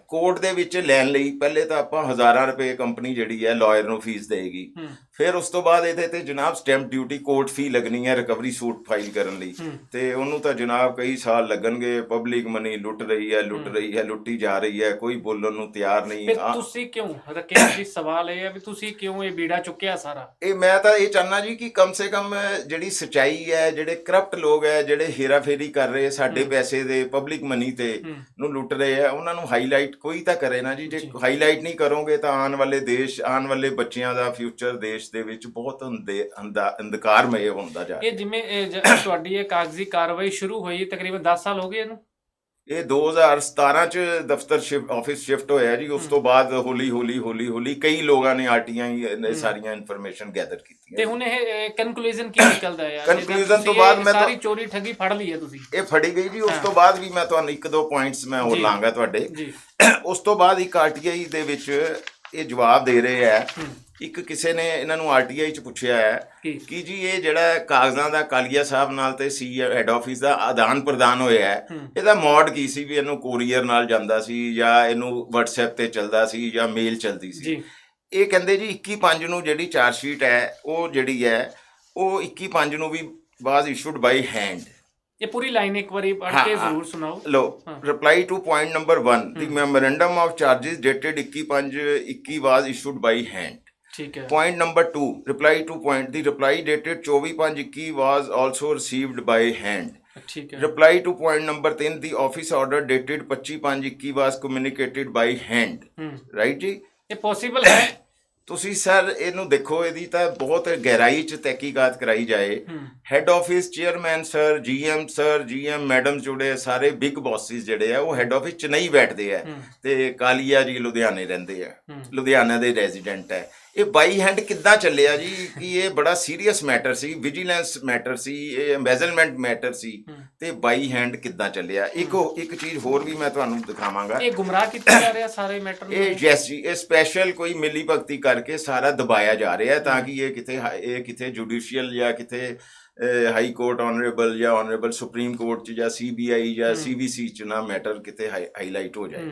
ਕੋਰਟ ਦੇ ਵਿੱਚ ਲੈਣ ਲਈ ਪਹਿਲੇ ਤਾਂ ਆਪਾਂ ਹਜ਼ਾਰਾਂ ਰੁਪਏ ਕੰਪਨੀ ਜਿਹੜੀ ਹੈ ਲਾਇਰ ਨੂੰ ਫੀਸ ਦੇਗੀ ਫਿਰ ਉਸ ਤੋਂ ਬਾਅਦ ਇਹਦੇ ਤੇ ਜਨਾਬ ਸਟੈਂਪ ਡਿਊਟੀ ਕੋਰਟ ਫੀ ਲੱਗਣੀ ਹੈ ਰਿਕਵਰੀ ਸੂਟ ਫਾਈਲ ਕਰਨ ਲਈ। ਤੇ ਉਹਨੂੰ ਤਾਂ ਜਨਾਬ ਕਈ ਸਾਲ ਲੱਗਣਗੇ ਪਬਲਿਕ ਮਨੀ ਲੁੱਟ ਰਹੀ ਹੈ ਲੁੱਟ ਰਹੀ ਹੈ ਲੁੱਟੀ ਜਾ ਰਹੀ ਹੈ ਕੋਈ ਬੋਲਣ ਨੂੰ ਤਿਆਰ ਨਹੀਂ। ਫਿਰ ਤੁਸੀਂ ਕਿਉਂ? ਰੱਖਿਆ ਜੀ ਸਵਾਲ ਇਹ ਹੈ ਵੀ ਤੁਸੀਂ ਕਿਉਂ ਇਹ ਬੀੜਾ ਚੁੱਕਿਆ ਸਾਰਾ? ਇਹ ਮੈਂ ਤਾਂ ਇਹ ਚਾਹਨਾ ਜੀ ਕਿ ਕਮ ਸੇ ਕਮ ਜਿਹੜੀ ਸਚਾਈ ਹੈ ਜਿਹੜੇ ਕਰਪਟ ਲੋਕ ਹੈ ਜਿਹੜੇ ਹੇਰਾਫੇਰੀ ਕਰ ਰਹੇ ਸਾਡੇ ਪੈਸੇ ਦੇ ਪਬਲਿਕ ਮਨੀ ਤੇ ਨੂੰ ਲੁੱਟ ਰਹੇ ਆ ਉਹਨਾਂ ਨੂੰ ਹਾਈਲਾਈਟ ਕੋਈ ਤਾਂ ਕਰੇ ਨਾ ਜੀ। ਜੇ। ਹਾਈਲਾਈਟ ਨਹੀਂ ਕਰੋਗੇ ਤਾਂ ਆਉਣ ਵਾਲੇ ਦੇਸ਼ ਆਉਣ ਵਾਲੇ ਬੱਚਿਆਂ ਦਾ ਫਿਊਚਰ ਦੇਸ਼ ਦੇ ਵਿੱਚ ਬਹੁਤ ਅੰਦਾ- ਅੰਧਕਾਰਮਈ ਹੁੰਦਾ ਜਾ ਰਿਹਾ। ਇਹ ਜਿਵੇਂ ਤੁਹਾਡੀ ਇਹ ਕਾਗਜ਼ੀ ਕਾਰਵਾਈ ਸ਼ੁਰੂ ਹੋਈ ਤਕਰੀਬਨ 10 ਸਾਲ ਹੋ ਗਏ ਇਹਨੂੰ? ਇਹ 2017 ਚ ਦਫ਼ਤਰ ਸ਼ਿਫਟ ਆਫਿਸ ਸ਼ਿਫਟ ਹੋਇਆ ਜੀ ਉਸ ਤੋਂ ਬਾਅਦ ਹੌਲੀ ਹੌਲੀ ਹੌਲੀ ਹੌਲੀ ਕਈ ਲੋਕਾਂ ਨੇ ਆਰਟੀਆਈ ਨੇ ਸਾਰੀਆਂ ਇਨਫੋਰਮੇਸ਼ਨ ਗੈਦਰ ਤੇ ਕੀਤੀਆਂ ਹੁਣ ਇਹ ਕਨਕਲੂਜਨ ਕੀ ਨਿਕਲਦਾ ਹੈ? ਜਿੱਦਾਂ ਤੋਂ ਬਾਅਦ ਇਹ ਮੈਂ ਤਾਂ- ਸਾਰੀ ਚੋਰੀ ਠੱਗੀ ਫੜ ਲਈ ਹੈ ਤੁਸੀਂ। ਇਹ ਫੜੀ ਗਈ ਜੀ ਉਸ। ਤੋਂ ਬਾਅਦ ਵੀ ਮੈਂ ਤੁਹਾਨੂੰ ਇੱਕ ਦੋ ਪੁਆਇੰਟਸ ਮੈਂ ਹੋਰ। ਲਾਂਗਾ ਤੁਹਾਡੇ। ਜੀ। ਉਸ ਤੋਂ ਬਾਅਦ ਇੱਕ ਆਰਟੀਆਈ ਦੇ ਵਿੱਚ ਇਹ ਜਵਾਬ ਦੇ ਰਹੇ ਹੂੰ। ਇੱਕ ਕਿਸੇ ਨੇ ਇਹਨਾਂ ਨੂੰ ਆਰਟੀਆਈ ਚ ਪੁੱਛਿਆ ਹੈ ਕੀ? ਜੀ ਇਹ ਜਿਹੜਾ ਕਾਗਜ਼ਾਂ ਦਾ ਕਾਲੀਆ ਸਾਹਿਬ ਨਾਲ ਤੇ ਸੀ ਹੈਡ ਆਫਿਸ ਦਾ ਆਦਾਨ ਪ੍ਰਦਾਨ ਹੋਇਆ ਹੈ। ਇਹਦਾ ਮੋਡ ਕੀ ਸੀ ਵੀ ਇਹਨੂੰ ਕੋਰੀਅਰ ਨਾਲ ਜਾਂਦਾ ਸੀ ਜਾਂ ਇਹਨੂੰ WhatsApp ਤੇ ਚੱਲਦਾ ਸੀ ਜਾਂ ਮੇਲ ਚੱਲਦੀ ਸੀ? ਇਹ ਕਹਿੰਦੇ ਜੀ 21/5 ਨੂੰ ਜਿਹੜੀ ਚਾਰਜ ਸ਼ੀਟ ਹੈ ਉਹ ਜਿਹੜੀ ਹੈ ਉਹ 21/5 ਨੂੰ ਵੀ ਬਾਜ਼ ਇਸ਼ੂਡ ਬਾਈ ਹੈਂਡ ਇਹ ਪੂਰੀ ਲਾਈਨ ਇੱਕ ਵਾਰੀ ਪੜ੍ਹ ਕੇ। ਜ਼ਰੂਰ ਸੁਣਾਓ। ਲੋ। Reply to point number 1 the memorandum of charges dated 21/5 was issued by hand ਠੀਕ ਹੈ Point number two, reply to point. The reply dated 24/5 was also received by hand. ਠੀਕ ਹੈ Reply to point number 3, the office order dated 25/5 was communicated by hand. ਹੂੰ Right ਜੀ ਇਹ possible ਹੈ ਤੁਸੀਂ sir ਇਹਨੂੰ ਦੇਖੋ ਇਹਦੀ ਤਾਂ ਬਹੁਤ ਗਹਿਰਾਈ ਚ ਤਹਿਕੀਕਾਤ ਕਰਾਈ ਜਾਏ head office chairman sir GM sir GM madam ਜੁੜੇ ਸਾਰੇ ਬਿਗ ਬੌਸਿਸ ਜਿਹੜੇ ਆ ਉਹ ਹੈੱਡ ਆਫਿਸ ਚ ਨਹੀਂ ਬੈਠਦੇ ਆ ਤੇ ਕਾਲੀਆ ਜੀ ਲੁਧਿਆਣੇ ਰਹਿੰਦੇ ਆ ਲੁਧਿਆਣਾ ਦੇ ਰੈਜ਼ੀਡੈਂਟ ਹੈ ਇਹ ਬਾਈ ਹੈਂਡ ਕਿੱਦਾਂ ਚੱਲਿਆ ਜੀ? ਕਿ ਇਹ ਬੜਾ ਸੀਰੀਅਸ ਮੈਟਰ ਸੀ ਵਿਜੀਲੈਂਸ ਮੈਟਰ ਸੀ ਇਹ ਐਮਬੈਜ਼ਲਮੈਂਟ ਮੈਟਰ ਸੀ। ਤੇ ਬਾਈ ਹੈਂਡ ਕਿੱਦਾਂ ਚੱਲਿਆ? ਇੱਕ ਇੱਕ ਚੀਜ਼ ਹੋਰ ਵੀ ਮੈਂ ਤੁਹਾਨੂੰ ਦਿਖਾਵਾਂਗਾ। ਇਹ ਗੁੰਮਰਾਹ ਕੀਤਾ ਜਾ ਰਿਹਾ ਸਾਰੇ ਮੈਟਰ ਨੂੰ? ਇਹ ਯੈਸ ਜੀ ਇਹ ਸਪੈਸ਼ਲ ਕੋਈ ਮਿਲੀ ਭਗਤੀ ਕਰਕੇ ਸਾਰਾ ਦਬਾਇਆ ਜਾ ਰਿਹਾ ਤਾਂ ਕਿ ਇਹ ਕਿਤੇ ਇਹ ਕਿਤੇ ਜੁਡੀਸ਼ੀਅਲ ਜਾਂ ਕਿਤੇ ਹਾਈ ਕੋਰਟ ਆਨਰੇਬਲ ਜਾਂ ਆਨਰੇਬਲ ਸੁਪਰੀਮ ਕੋਰਟ ਚ ਜਾਂ ਸੀਬੀਆਈ ਜਾਂ। ਸੀਬੀਸੀ ਚ ਨਾ ਮੈਟਰ ਕਿਤੇ ਹਾਈਲਾਈਟ ਹੋ ਜਾਏ।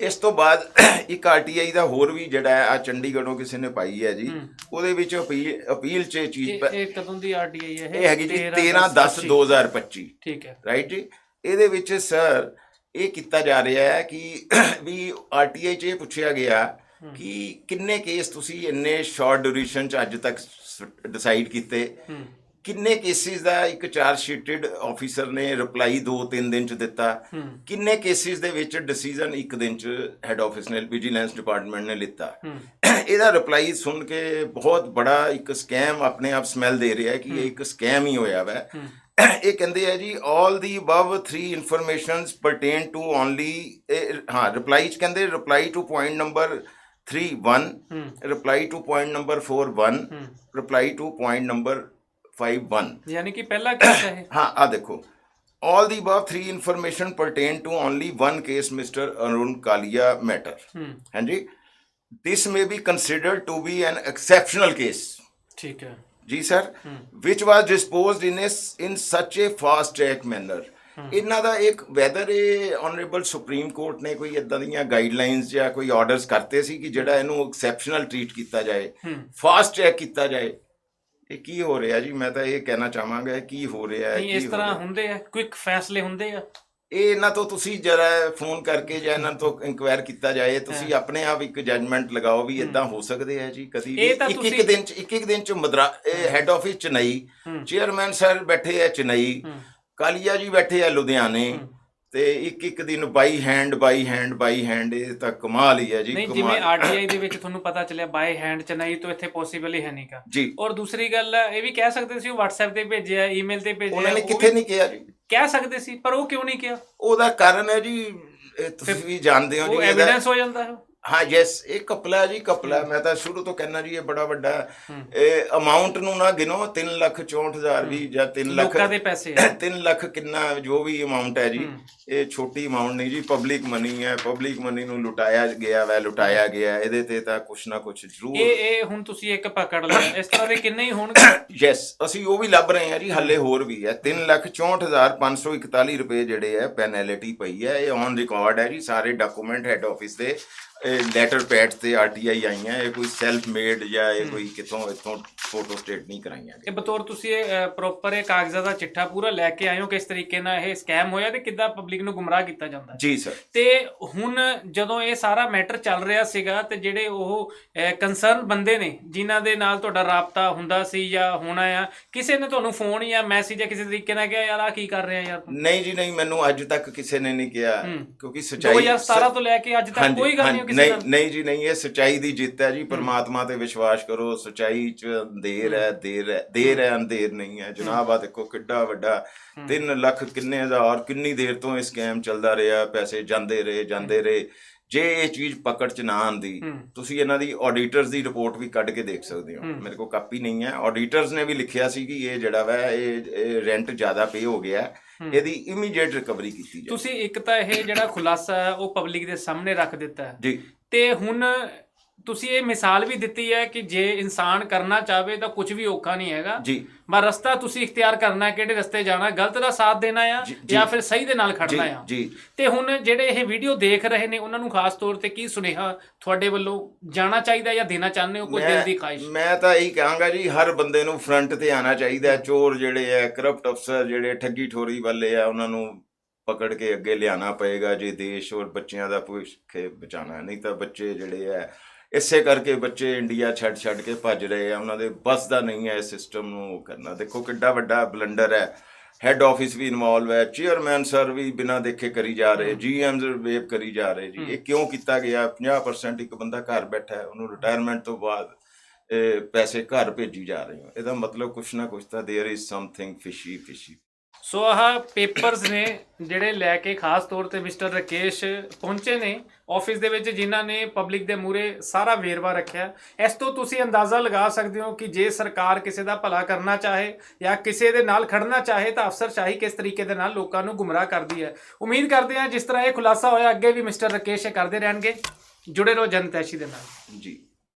ਇਸ ਤੋਂ ਬਾਅਦ <clears throat> ਇੱਕ ਆਰਟੀਆਈ ਦਾ ਹੋਰ ਵੀ ਜਿਹੜਾ ਹੈ ਆ ਚੰਡੀਗੜ੍ਹੋਂ ਕਿਸੇ ਨੇ ਪਾਈ ਹੈ ਜੀ। ਉਹਦੇ ਵਿੱਚ ਅਪੀਲ ਅਪੀਲ 'ਚ ਇਹ ਚੀਜ਼ ਇਹ ਕਦੋਂ ਦੀ ਆਰਡੀਆਈ ਹੈ ਇਹ? ਹੈਗੀ ਜੀ 13 10 2025 ਠੀਕ ਹੈ। ਰਾਈਟ ਜੀ ਇਹਦੇ ਵਿੱਚ ਸਰ ਇਹ ਕੀਤਾ ਜਾ ਰਿਹਾ ਹੈ ਕਿ <clears throat> ਵੀ ਆਰਟੀਆਈ 'ਚ ਇਹ ਪੁੱਛਿਆ ਗਿਆ। ਕਿ ਕਿੰਨੇ ਕੇਸ ਤੁਸੀਂ ਇੰਨੇ ਸ਼ਾਰਟ ਡਿਊਰੇਸ਼ਨ 'ਚ ਅੱਜ ਤੱਕ ਡਿਸਾਈਡ ਕੀਤੇ? ਕਿੰਨੇ ਕੇਸਿਸ ਦਾ ਇੱਕ ਚਾਰਜ ਸ਼ੀਟਡ ਆਫੀਸਰ ਨੇ ਰਿਪਲਾਈ 2-3 ਦਿਨ 'ਚ ਦਿੱਤਾ? ਕਿੰਨੇ ਕੇਸਿਸ ਦੇ ਵਿੱਚ ਡਿਸੀਜਨ ਇੱਕ ਦਿਨ 'ਚ ਹੈੱਡ ਆਫਿਸ ਨੇ ਵਿਜੀਲੈਂਸ ਡਿਪਾਰਟਮੈਂਟ ਨੇ ਲਿੱਤਾ? <coughs> ਇਹਦਾ ਰਿਪਲਾਈ ਸੁਣ ਕੇ ਬਹੁਤ ਬੜਾ ਇੱਕ ਸਕੈਮ ਆਪਣੇ ਆਪ ਸਮੈਲ ਦੇ ਰਿਹਾ ਹੈ ਕਿ ਇਹ ਇੱਕ ਸਕੈਮ ਹੀ ਹੋਇਆ ਵਾ। <coughs> ਇਹ ਕਹਿੰਦੇ ਆ ਜੀ the above three informations pertain to only ਇਹ ਹਾਂ ਰਿਪਲਾਈ ਚ ਕਹਿੰਦੇ reply to point number 3 1 reply to point number 4 1 reply to point number 5 1 ਯਾਨੀ ਕਿ ਪਹਿਲਾ ਕੇਸ ਹੈ ਇਹ ਹਾਂ ਆ ਦੇਖੋ all the above three information pertain to only one case mr arun kalia matter ਹਾਂਜੀ this may be considered to be an exceptional case ਠੀਕ ਹੈ ਜੀ sir which was disposed in a in such a fast track manner ਇਹਨਾਂ ਦਾ ਇੱਕ weather ਇਹ honourable supreme court ਨੇ ਕੋਈ ਇਦਾਂ ਦੀਆਂ ਗਾਈਡਲਾਈਨਸ ਜਾਂ ਕੋਈ ਆਰਡਰਸ ਕਰਤੇ ਸੀ ਕਿ ਜਿਹੜਾ ਇਹਨੂੰ ਐਕਸੈਪਸ਼ਨਲ ਟ੍ਰੀਟ ਕੀਤਾ ਜਾਏ ਫਾਸਟ ਟਰੈਕ ਕੀਤਾ ਜਾਏ ਇਹ ਕੀ ਹੋ ਰਿਹਾ ਜੀ? ਮੈਂ ਤਾਂ ਇਹ ਕਹਿਣਾ ਚਾਹਾਂਗਾ ਕੀ ਹੋ ਰਿਹਾ ਹੈ ਨਹੀਂ ਕੀ ਇਸ ਹੋ ਤਰ੍ਹਾਂ ਰਿਹਾ। ਹੁੰਦੇ ਆ ਕੁਇਕ ਫੈਸਲੇ ਹੁੰਦੇ ਆ। ਇਹ ਇਹਨਾਂ ਤੋਂ ਤੁਸੀਂ ਜਰਾ ਫੋਨ ਕਰਕੇ ਜਾਂ ਇਹਨਾਂ ਤੋਂ ਇਨਕੁਆਇਰ ਕੀਤਾ ਜਾਏ ਤੁਸੀਂ ਆਪਣੇ ਆਪ ਇੱਕ ਜਜਮੈਂਟ ਲਗਾਓ ਵੀ ਇਦਾਂ ਹੋ। ਸਕਦੇ ਆ ਜੀ ਕਦੀ ਵੀ। ਇਹ ਤਾਂ ਇੱਕ ਇੱਕ ਤੁਸੀਂ- ਦਿਨ ਚ ਇੱਕ ਇੱਕ ਦਿਨ ਚ Madras head office Chennai chairman sir ਬੈਠੇ ਆ ਚੇਨਈ ਕਾਲੀਆ ਜੀ ਬੈਠੇ ਆ ਲੁਧਿਆਣੇ ਤੇ ਇੱਕ ਇੱਕ ਦਿਨ by hand by hand by hand ਇਹ ਤਾਂ ਕਮਾਲ ਹੀ ਹੈ ਜੀ ਨਹੀਂ ਜਿਵੇਂ ਆਰਟੀਆਈ ਦੇ ਵਿੱਚ ਤੁਹਾਨੂੰ ਪਤਾ ਚੱਲਿਆ ਬਾਈ ਹੈਂਡ ਚ ਨਹੀਂ ਤਾਂ ਇੱਥੇ ਪੋਸੀਬਲ ਹੀ ਹੈ ਨਹੀਂਗਾ ਜੀ। ਔਰ ਦੂਸਰੀ ਗੱਲ ਇਹ ਵੀ ਕਹਿ ਸਕਦੇ ਸੀ ਉਹ WhatsApp ਤੇ ਭੇਜਿਆ ਈਮੇਲ ਤੇ ਭੇਜਿਆ ਉਹਨਾਂ ਨੇ ਕਿੱਥੇ ਨਹੀਂ ਕਿਹਾ ਜੀ। ਕਹਿ ਸਕਦੇ ਸੀ ਪਰ ਉਹ ਕਿਉਂ ਨਹੀਂ ਕਿਹਾ? ਉਹਦਾ ਕਾਰਨ ਹੈ ਜੀ ਤੁਸੀਂ ਵੀ ਜਾਣਦੇ ਹੋ ਜੀ ਉਹ ਐਵੀਡੈਂਸ ਹੋ ਜਾਂਦਾ ਹੈ। ਹਾਂ ਯੈਸ ਇਹ ਕਪਲਾ ਜੀ ਕਪਲਾ। ਮੈਂ ਤਾਂ ਸ਼ੁਰੂ ਤੋਂ ਕਹਿਣਾ ਜੀ ਇਹ ਬੜਾ ਵੱਡਾ ਇਹ ਅਮਾਉਂਟ ਨੂੰ ਨਾ ਗਿਨੋ 3 ਲੱਖ 64000 ਵੀ ਜਾਂ 3 ਲੱਖ ਲੋਕਾਂ ਦੇ ਪੈਸੇ ਆ। 3 ਲੱਖ ਕਿੰਨਾ ਜੋ ਵੀ ਅਮਾਉਂਟ ਹੈ ਜੀ ਇਹ ਛੋਟੀ ਅਮਾਉਂਟ ਨਹੀਂ ਜੀ ਪਬਲਿਕ ਮਨੀ ਹੈ। ਪਬਲਿਕ ਮਨੀ ਨੂੰ ਲੁਟਾਇਆ ਗਿਆ ਵੈ ਲੁਟਾਇਆ ਗਿਆ। ਇਹਦੇ ਤੇ ਤਾਂ ਕੁਛ ਨਾ ਕੁਛ ਜ਼ਰੂਰ ਇਹ ਇਹ ਹੁਣ ਤੁਸੀਂ ਇੱਕ ਪਕੜ ਲਿਆ। ਇਸ ਤਰ੍ਹਾਂ ਦੇ ਕਿੰਨੇ ਹੀ ਹੋਣਗੇ? <coughs> ਯੈਸ ਅਸੀਂ ਉਹ ਵੀ ਲੱਭ ਰਹੇ ਹਾਂ ਜੀ ਹੱਲੇ ਹੋਰ ਵੀ ਹੈ। 364541 ਰੁਪਏ ਜਿਹੜੇ ਹੈ ਪੈਨੈਲਿਟੀ ਪਈ ਹੈ। ਇਹ ਔਨ ਰਿਕਾਰਡ ਹੈ ਜੀ ਸਾਰੇ ਡਾਕੂਮੈਂਟ ਹੈੱਡ ਆਫਿਸ ਦੇ ਲੈਟਰ ਪੈਡ ਤੇ ਆਰਟੀਆਈ ਆਈਆਂ ਇਹ ਕੋਈ ਸੈਲਫ ਮੇਡ ਜਾਂ ਇਹ ਕੋਈ ਕਿਥੋਂ ਇਥੋਂ ਫੋਟੋ ਸਟੇਟ ਨਹੀਂ ਕਰਾਈਆਂ ਇਹ ਬਤੌਰ ਤੁਸੀਂ ਇਹ ਪ੍ਰੋਪਰ ਇਹ ਕਾਗਜ਼ਾਂ ਦਾ ਚਿੱਠਾ ਪੂਰਾ ਲੈ ਕੇ ਆਏ ਹੋ ਕਿਸ ਤਰੀਕੇ ਨਾਲ ਇਹ ਸਕੈਮ ਹੋਇਆ ਤੇ ਕਿੱਦਾਂ ਪਬਲਿਕ ਨੂੰ ਗੁੰਮਰਾਹ ਕੀਤਾ ਜਾਂਦਾ? ਹੈ ਜੀ ਸਰ ਤੇ ਹੁਣ ਜਦੋਂ ਇਹ ਸਾਰਾ ਮੈਟਰ ਚੱਲ ਰਿਹਾ ਸੀਗਾ ਤੇ ਜਿਹੜੇ ਉਹ ਕੰਸਰਨ ਬੰਦੇ ਨੇ ਜਿਨ੍ਹਾਂ ਦੇ ਨਾਲ ਤੁਹਾਡਾ ਰਾਬਤਾ ਹੁੰਦਾ ਸੀ ਜਾਂ ਹੋਣਾ ਆ ਕਿਸੇ ਨੇ ਤੁਹਾਨੂੰ ਫੋਨ ਜਾਂ ਮੈਸੇਜ ਜਾਂ ਕਿਸੇ ਤਰੀਕੇ ਨਾਲ ਕਿਹਾ ਯਾਰ ਆ ਕੀ ਕਰ ਰਿਹਾ ਯਾਰ ਨਹੀਂ ਜੀ ਨਹੀਂ ਮੈਨੂੰ ਅੱਜ ਤੱਕ ਕਿਸੇ ਨੇ ਨਹੀਂ ਕਿਹਾ। ਕਿਉਂਕਿ ਸਚਾਈ 2017 ਤੋਂ ਲੈ ਕੇ ਅੱਜ ਤੱਕ ਕੋਈ ਗੱਲ ਨਹੀਂ ਕਿਸੇ ਨਾਲ ਨਹੀਂ ਜੀ ਨਹੀਂ ਇਹ ਸਚਾਈ ਦੀ ਜਿੱਤ ਹੈ ਜੀ ਪਰਮਾਤਮਾ ਤੇ ਵਿਸ਼ਵਾਸ ਕਰੋ ਸਚਾਈ ਚ ਅੰਧੇਰ ਹੈ ਦੇਰ ਹੈ ਦੇਰ ਹੈ ਅੰਧੇਰ ਨਹੀਂ ਹੈ। ਜਨਾਬ ਆ ਦੇਖੋ ਕਿੱਡਾ ਵੱਡਾ 3 ਲੱਖ ਕਿੰਨੇ ਹਜ਼ਾਰ ਕਿੰਨੀ ਦੇਰ ਤੋਂ ਇਹ ਸਕੈਮ ਚੱਲਦਾ ਰਿਹਾ ਪੈਸੇ ਜਾਂਦੇ ਰਹੇ ਜਾਂਦੇ ਰਹੇ। ਜੇ ਇਹ ਚੀਜ਼ ਪਕੜ ਚ ਨਾ ਆਂਦੀ ਤੁਸੀਂ ਇਹਨਾਂ ਦੀ ਆਡੀਟਰਸ ਦੀ ਰਿਪੋਰਟ ਵੀ ਕੱਢ ਕੇ ਦੇਖ ਸਕਦੇ ਹੋ। ਮੇਰੇ ਕੋਲ ਕਾਪੀ ਨਹੀਂ ਹੈ। ਆਡੀਟਰਸ ਨੇ ਵੀ ਲਿਖਿਆ ਸੀ ਕਿ ਇਹ ਜਿਹੜਾ ਵਾ ਇਹ ਰੈਂਟ ਜ਼ਿਆਦਾ ਪੇ ਹੋ ਗਿਆ। ਇਹਦੀ ਇਮੀਡੀਏਟ ਰਿਕਵਰੀ ਕੀਤੀ ਜਾਏ ਤੁਸੀਂ ਇੱਕ ਤਾਂ ਇਹ ਜਿਹੜਾ ਖੁਲਾਸਾ ਉਹ ਪਬਲਿਕ ਦੇ ਸਾਹਮਣੇ ਰੱਖ ਦਿੱਤਾ ਜੀ। ਤੇ ਹੁਣ ਤੁਸੀਂ ਇਹ ਮਿਸਾਲ ਵੀ ਦਿੱਤੀ ਹੈ ਕਿ ਜੇ ਇਨਸਾਨ ਕਰਨਾ ਚਾਹਵੇ ਤਾਂ ਕੁਝ ਵੀ ਔਖਾ ਨਹੀਂ ਹੈਗਾ। ਜੀ। ਬਸ ਰਸਤਾ ਤੁਸੀਂ ਇਖਤਿਆਰ ਕਰਨਾ ਹੈ, ਕਿਹੜੇ ਰਸਤੇ ਜਾਣਾ ਗਲਤ ਦਾ ਸਾਥ ਦੇਣਾ ਆ ਜੀ, ਫਿਰ ਸਹੀ ਦੇ ਨਾਲ ਖੜਨਾ ਆ। ਜੀ। ਤੇ ਹੁਣ ਜਿਹੜੇ ਇਹ ਵੀਡੀਓ ਦੇਖ ਰਹੇ ਨੇ ਉਹਨਾਂ ਨੂੰ ਖਾਸ ਤੌਰ ਤੇ ਕੀ ਸੁਨੇਹਾ ਤੁਹਾਡੇ ਵੱਲੋਂ ਜਾਣਾ ਚਾਹੀਦਾ ਜਾਂ ਦੇਣਾ ਚਾਹੁੰਦੇ ਹੋ ਕੋਈ ਦਿਲ ਦੀ ਖਾਹਿਸ਼? ਮੈਂ ਤਾਂ ਇਹੀ ਕਹਾਂਗਾ ਜੀ ਹਰ ਬੰਦੇ ਨੂੰ ਫਰੰਟ ਤੇ ਆਣਾ ਚਾਹੀਦਾ। ਚੋਰ ਜਿਹੜੇ ਆ ਕਰਪਟ ਅਫਸਰ ਜਿਹੜੇ ਠੱਗੀ ਠੋਰੀ ਵਾਲੇ ਆ ਉਹਨਾਂ ਨੂੰ ਪਕੜ ਕੇ ਅੱਗੇ ਲਿਆਣਾ ਪਏਗਾ ਜੇ ਦੇਸ਼ ਔਰ ਬੱਚਿਆਂ ਦਾ ਭਵਿੱਖ ਬਚਾਣਾ। ਨਹੀਂ ਤਾਂ ਬੱਚੇ ਜਿਹੜੇ ਆ ਇਸੇ ਕਰਕੇ ਬੱਚੇ ਇੰਡੀਆ ਛੱਡ ਛੱਡ ਕੇ ਭੱਜ ਰਹੇ ਆ ਉਹਨਾਂ ਦੇ ਬਸ ਦਾ ਨਹੀਂ ਹੈ ਇਸ ਸਿਸਟਮ ਨੂੰ ਉਹ ਕਰਨਾ ਦੇਖੋ ਕਿੱਡਾ ਵੱਡਾ ਬਲੰਡਰ ਹੈ ਹੈੱਡ ਆਫਿਸ ਵੀ ਇਨਵੋਲਵ ਹੈ ਚੇਅਰਮੈਨ ਸਰ ਵੀ ਬਿਨਾਂ ਦੇਖੇ ਕਰੀ ਜਾ ਰਹੇ ਜੀਐਮਸ ਵੇਵ ਕਰੀ ਜਾ ਰਹੇ ਜੀ ਇਹ ਕਿਉਂ ਕੀਤਾ ਗਿਆ 50% ਇੱਕ ਬੰਦਾ ਘਰ ਬੈਠਾ ਹੈ ਉਹਨੂੰ ਰਿਟਾਇਰਮੈਂਟ ਤੋਂ ਬਾਅਦ ਇਹ ਪੈਸੇ ਘਰ ਭੇਜੀ ਜਾ ਰਹੇ ਹੋ ਇਹਦਾ ਮਤਲਬ ਕੁਛ ਨਾ ਕੁਛ ਤਾਂ there is something fishy fishy so ਆਹ ਪੇਪਰਸ ਨੇ ਜਿਹੜੇ ਲੈ ਕੇ ਖਾਸ ਤੌਰ ਤੇ ਮਿਸਟਰ ਰਕੇਸ਼ ਪਹੁੰਚੇ ਨੇ ਆਫਿਸ ਦੇ ਵਿੱਚ, ਜਿਨ੍ਹਾਂ ਨੇ ਪਬਲਿਕ ਦੇ ਮੂਰੇ ਸਾਰਾ ਵੇਰਵਾ ਰੱਖਿਆ। ਇਸ ਤੋਂ ਤੁਸੀਂ ਅੰਦਾਜ਼ਾ ਲਗਾ ਸਕਦੇ ਹੋ ਕਿ ਜੇ ਸਰਕਾਰ ਕਿਸੇ ਦਾ ਭਲਾ ਕਰਨਾ ਚਾਹੇ ਜਾਂ ਕਿਸੇ ਦੇ ਨਾਲ ਖੜਨਾ ਚਾਹੇ ਤਾਂ ਅਫਸਰਸ਼ਾਹੀ ਕਿਸ ਤਰੀਕੇ ਦੇ ਨਾਲ ਲੋਕਾਂ ਨੂੰ ਗੁੰਮਰਾਹ ਕਰਦੀ ਹੈ। ਉਮੀਦ ਕਰਦੇ ਹਾਂ ਜਿਸ ਤਰ੍ਹਾਂ ਇਹ ਖੁਲਾਸਾ ਹੋਇਆ, ਅੱਗੇ ਵੀ ਮਿਸਟਰ ਰਕੇਸ਼ ਇਹ ਕਰਦੇ ਰਹਿਣਗੇ। ਜੁੜੇ ਰਹੋ ਜਨਤੈਸ਼ੀ ਦੇ ਨਾਲ। ਜੀ।